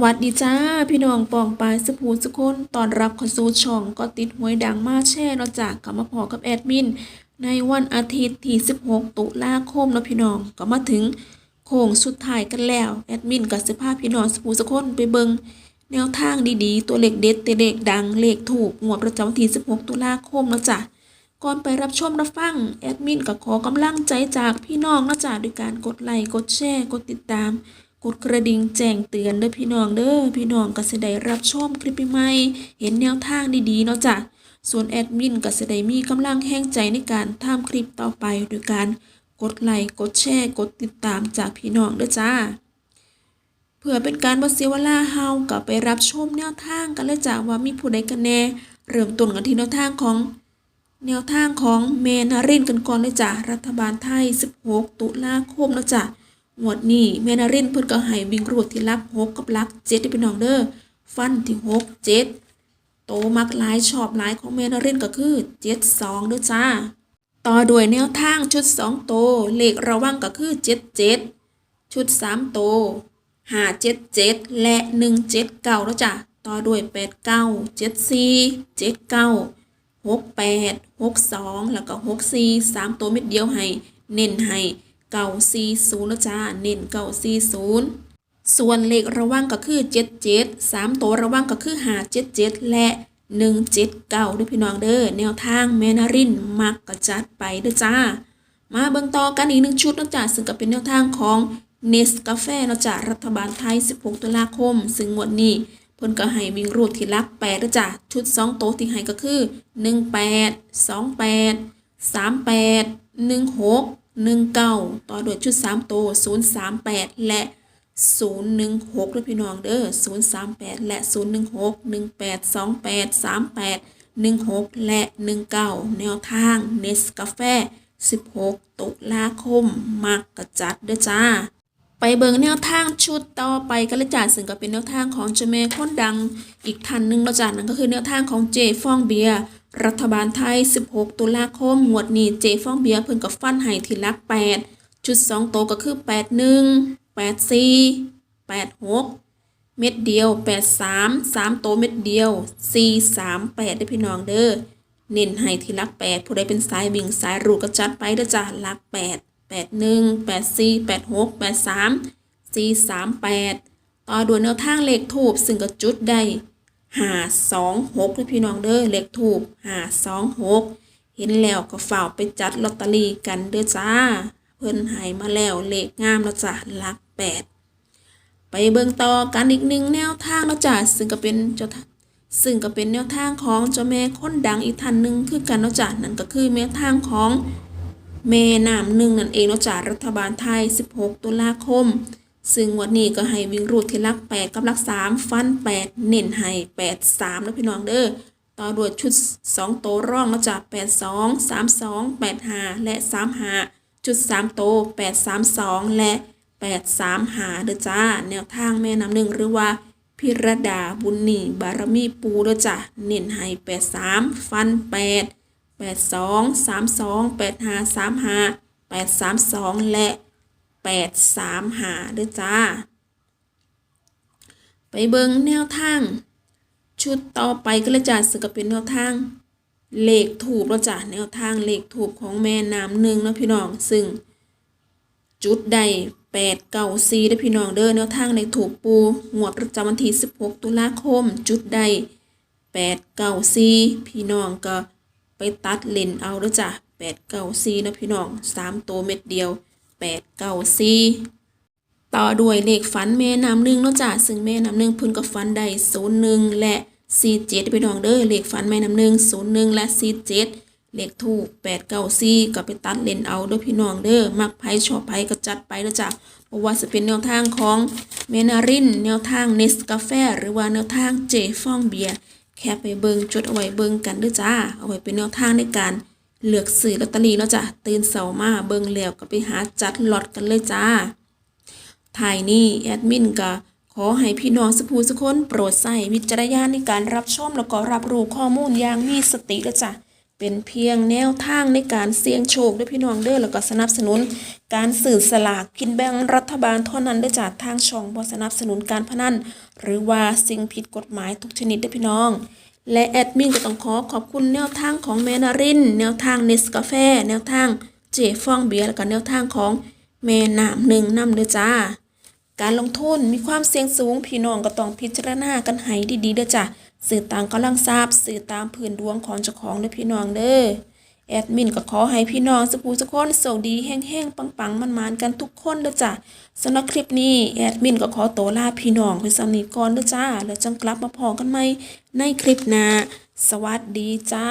วัสดีจ้า พี่น้องปองปายสุภูสุคนตอนรับข้าสู่ช่องก็ติดหวยดังมาแช่เนาจากกลับมาพอกับแอดมิน ในวันอาทิตย์ที่ 16 ตุลาคมเนาะพี่น้องก็มาถึงโค้งสุดท้ายกันแล้ว แอดมินกับสภาพพี่น้องสุภูสุคนไปเบิงแนวทางดีๆ ตัวเลขเด็ดตัวเลขดังเลขถูกงวดประจำวันที่ 16 ตุลาคมเนาะจ้ะก่อนไปรับชมรับฟังแอดมินก็ขอกำลังใจจากพี่น้องนะจ๊ะด้วยการกดไลค์กดแชร์กดติดตาม กดกระดิ่งแจ้งเตือนเด้อพี่น้องเด้อพี่น้องก็จะได้รับชมคลิปใหม่เห็นแนวทางดีๆเนาะจ้ะส่วนแอดมินก็จะได้มีกำลังแห้งใจในการทำคลิปต่อไปโดยการกดไลค์กดแชร์กดติดตามจากพี่น้องเด้อจ้า เพื่อเป็นการบ่เสียเวลาเฮาก็ไปรับชมแนวทางกันเลยจ้ะว่ามีผู้ใดกันแน่ เริ่มต้นกันที่แนวทางของ แนวทางของเมนารินกันก่อนเลยจ้ะรัฐบาลไทย 16 ตุลาคมนะจ้ะงวดนี้เมนารินเพิ่นก็ให้วิ่งรูดที่ลัก6กับลัก7ได้พี่เป็น้องเด้อฟันที่6 7โตมักหลายชอบหลายของเมนารินก็คือ72เด้อจ้า ต่อด้วยแนวทางชุด2โตเลขระวังก็คือ77ชุด3โต577และ179แล้วจ้ะต่อด้วย89 74 79หกแปดหกสองแล้วก็หกสี่สามตัวเม็ดเดียวให้ เน้นให้ เก้าสี่ศูนย์นะจ้า เน้นเก้าสี่ศูนย์ส่วนเลขระวังก็คือเจ็ดเจ็ดสามตัวระวังก็คือหาเจ็ดเจ็ดและหนึ่งเจ็ดเก้าด้วยพี่น้องเด้อแนวทางแมนารินมักกระจัดไปเด้อจ้า มาเบิ่งต่อกันอีกหนึ่งชุดนะจ๊ะซึ่งก็เป็นแนวทางของเนสกาแฟนะจ๊ะรัฐบาลไทย 16 ตุลาคม ซึ่งงวดนี้เพิ่นก็ให้วิ่งรูดที่ลักแปดนะจ๊ะชุด 2 โต๊ะที่ให้ก็คือ 18 28 38 16 19 ต่อด้วยชุด 3 โต 038 และ 016ด้วยพี่น้องเด้อ038 และ 016 18 28 38 16 และ 19 แนวทางเนสกาแฟ 16 ตุลาคม มักกระจัดเด้อจ้า ไปเบิงแนวทางชุดต่อไปกันเลยจ้าซึ่งก็เป็นแนวทางของเจาแม่คนดังอีกท่านหนึ่งแล้วจ้านั่นก็คือแนวทางของเจฟองเบียร์รัฐบาลไทย 16 ตุลาคมงวดนี้เจฟองเบียร์เพิ่นก็ฟันให้ที่ลัก 8 ชุด 2 โตก็คือ 81 84 86 เม็ดเดียว 83 3 โตเม็ดเดียว 4 3 8 ได้พี่น้องเด้อเน้นให้ที่ลัก 8 ผู้ใดเป็นสายวิ่งสายรูดก็จัดไปเด้อจ้าลัก 8 81 84 86 83 438 ต่อด้วยแนวทางเลขทูบซึ่งก็จุดได้526ด้วยพี่น้องเด้อเลขทูบ526 เห็นแล้วก็ฝ่าไปจัดลอตเตอรี่กันเด้อจ้า เพิ่นให้มาแล้วเลขงามแล้วจ้ะหลัก 8 ไปเบิ่งต่อกันอีกหนึ่งแนวทางแล้วจ้ะซึ่งก็เป็นเจ้าซึ่งก็เป็นแนวทางของเจ้าแม่คนดังอีกท่านหนึ่งคือกันเนาะจ้ะนั่นก็คือแนวทางของ แม่น้ำหนึ่งนั่นเองนาะจากรัฐบาลไทย 16 ตุลาคม ซึ่งวันนี้ก็ให้วิ่งรูดที่ลัก 8 กับลัก 3 ฟัน 8 เน้นให้ 8 3นะพี่น้องเด้อต่อด้วยชุด 2 โตร่องนาะจาก 8 2 3 2 8 5 และ 3 5 ชุด 3 โต 8 3 2 และ 8 3 5เด้อจ้า แนวทางแม่น้ำหนึ่งหรือว่าพิรดาบุญนีบารมีปูเด้อจ้ะเน้นให้ 8 3 ฟัน 8 แปดสองสามสองแปดห้าสามห้าแปดสามสองและแปดสามห้าด้วยจ้า ไปเบิงแนวทาง ชุดต่อไปก็เลยจ้าสึกเป็นแนวทางเลขถูกแล้วจ้ะแนวทางเลขถูกของแม่น้ำหนึ่งนะพี่น้อง ซึ่ง จุดใดแปดเก้าสี่ได้พี่น้องเด้อแนวทางในถูกปูงวดประจำวันที่สิบหกตุลาคม จุดใดแปดเก้าสี่พี่น้องก็ ไปตัดเลนเอาเด้อจ้ะแปดเก้าสี่นะพี่น้องสามตัวเม็ดเดียวแปดเก้าสี่ต่อด้วยเลขฝันแม่น้ำหนึ่งเนาะจ้ะซึ่งแม่น้ำหนึ่งพิ่นก็ฝันได้ศูนย์หนึ่งและสี่เจ็ดพี่น้องเด้อเลขฝันแม่น้ำหนึ่งศูนย์หนึ่งและสี่เจ็ดเลขถูกแปดเก้าสี่ก็ไปตัดเลนเอาด้อพี่น้องเด้อมักไพ่ชอบไพ่ก็จัดไปเด้อจ้ะเพราะว่าจะเป็นแนวทางของเมนาริน แนวทางเนสกาแฟหรือว่าแนวทางเจฟองเบียร์ แค่ไปเบิงจดเอาไว้เบิงกันด้วยจ้า เอาไว้เป็นแนวทางในการเลือกสื่อลอตเตอรี่แล้วจ้ะตื่นเสาร์มาเบิงแล้วก็ไปหาจัดล็อตกันเลยจ้าท้ายนี่แอดมินก็ขอให้พี่น้องสุภูสุคนโปรดใส่วิจารณญาณในการรับชมแล้วก็รับรู้ข้อมูลอย่างมีสติแลยจ้ะ เป็นเพียงแนวทางในการเสี่ยงโชคด้วยพี่น้องเด้อแล้วก็สนับสนุน การสื่อสลากกินแบ่งรัฐบาลเท่านั้นได้จากทางช่องบ่สนับสนุนการพนันหรือว่าสิ่งผิดกฎหมายทุกชนิดด้อพี่น้อง และแอดมินก็ต้องขอขอบคุณแนวทางของแมนาริน แนวทางเนสกาแฟแนวทางเจฟองเบียร์แล้วก็แนวทางของแม่น้ำหนึ่งน้ำเด้อจ้า การลงทุนมีความเสี่ยงสูงพี่น้องก็ต้องพิจารณากันให้ดีๆเด้อจ้ะ สื่อต่างกำลังทราบสื่อตามพื้นดวงของเจ้าของเด้อพี่น้องเด้อแอดมินก็ขอให้พี่น้องสุภูสุกคนโชคดีแห้งๆปังๆมันๆกันทุกคนเด้อจ้ะสำหรับคลิปนี้แอดมินก็ขอตัวลาพี่น้องไปสำนีก่อนเด้อจ้า แล้วจังกลับมาพอกันไหมในคลิปหน้าสวัสดีจ้า